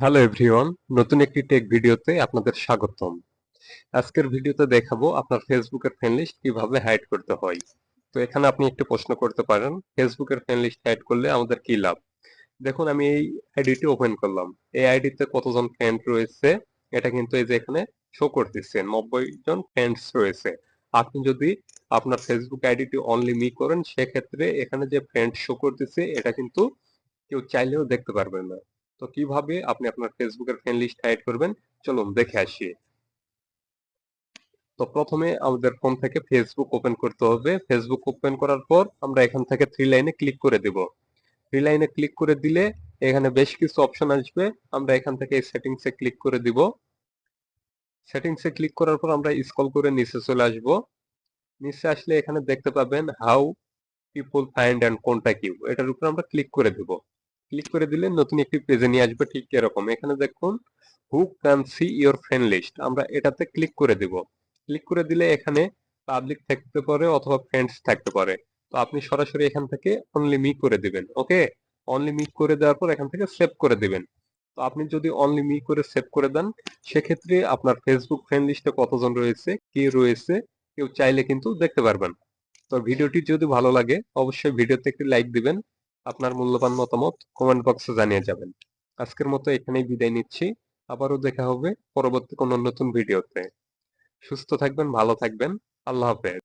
Hello everyone নতুন একটি take ভিডিওতে আপনাদের স্বাগতম। আজকের ভিডিওতে দেখাবো আপনার ফেসবুকের ফ্রেন্ড লিস্ট কীভাবে হাইড করতে হয়। তো এখানে আপনি একটু প্রশ্ন করতে পারেন ফেসবুকের ফ্রেন্ড লিস্ট হাইড করলে আমাদের কি লাভ? দেখুন, আমি এই আইডিটি ওপেন করলাম। এই আইডিতে কতজন ফ্রেন্ড রয়েছে? এটা কিন্তু এই যে এখানে শো করতেছে, নব্বই জন ফ্রেন্ডস রয়েছে। আপনি যদি আপনার ফেসবুক আইডিটি অনলি মি করেন, সেক্ষেত্রে এখানে যে ফ্রেন্ড শো করতেছে, এটা কিন্তু কেউ চাইলেও দেখতে পারবেন না। তো কীভাবে আপনি আপনার ফেসবুকের ফ্রেন্ড লিস্ট হাইড করবেন? চলুন দেখে আসি। তো প্রথমে আমাদের ফোন থেকে ফেসবুক ওপেন করতে হবে। ফেসবুক ওপেন করার পর আমরা এখান থেকে থ্রি লাইনে ক্লিক করে দেব। থ্রি লাইনে ক্লিক করে দিলে এখানে বেশ কিছু অপশন আসবে। আমরা এখান থেকে সেটিংসে ক্লিক করে দিব। সেটিংসে ক্লিক করার পর আমরা স্ক্রল করে নিচে চলে আসব। নিচে আসলে এখানে দেখতে পাবেন how people find and contact you এটার উপর আমরা ক্লিক করে দেব। ক্লিক করে দিলে নতুন একটি পেজে নিয়ে আসবে ঠিক এরকম। এখানে দেখুন who can see your friend list আমরা এটাতে ক্লিক করে দিব। ক্লিক করে দিলে এখানে পাবলিক থাকতে পারে অথবা ফ্রেন্ডস থাকতে পারে। তো আপনি সরাসরি এখান থেকে অনলি মি করে দিবেন, ওকে? অনলি মি করে দেওয়ার পর এখান থেকে সেভ করে দিবেন। তো আপনি যদি অনলি মি করে সেভ করে দেন, সেক্ষেত্রে আপনার ফেসবুক ফ্রেন্ড লিস্টে কতজন রয়েছে, কে রয়েছে, কেউ চাইলে কিন্তু দেখতে পারবেন। তো ভিডিওটি যদি ভালো লাগে, অবশ্যই ভিডিওতে একটি লাইক দিবেন। আপনার মূল্যবান মতামত কমেন্ট বক্সে জানিয়ে যাবেন। আজকের মতো এখানেই বিদায় নিচ্ছি। আবারও দেখা হবে পরবর্তী কোনো নতুন ভিডিওতে সুস্থ থাকবেন, ভালো থাকবেন। আল্লাহ হাফেজ।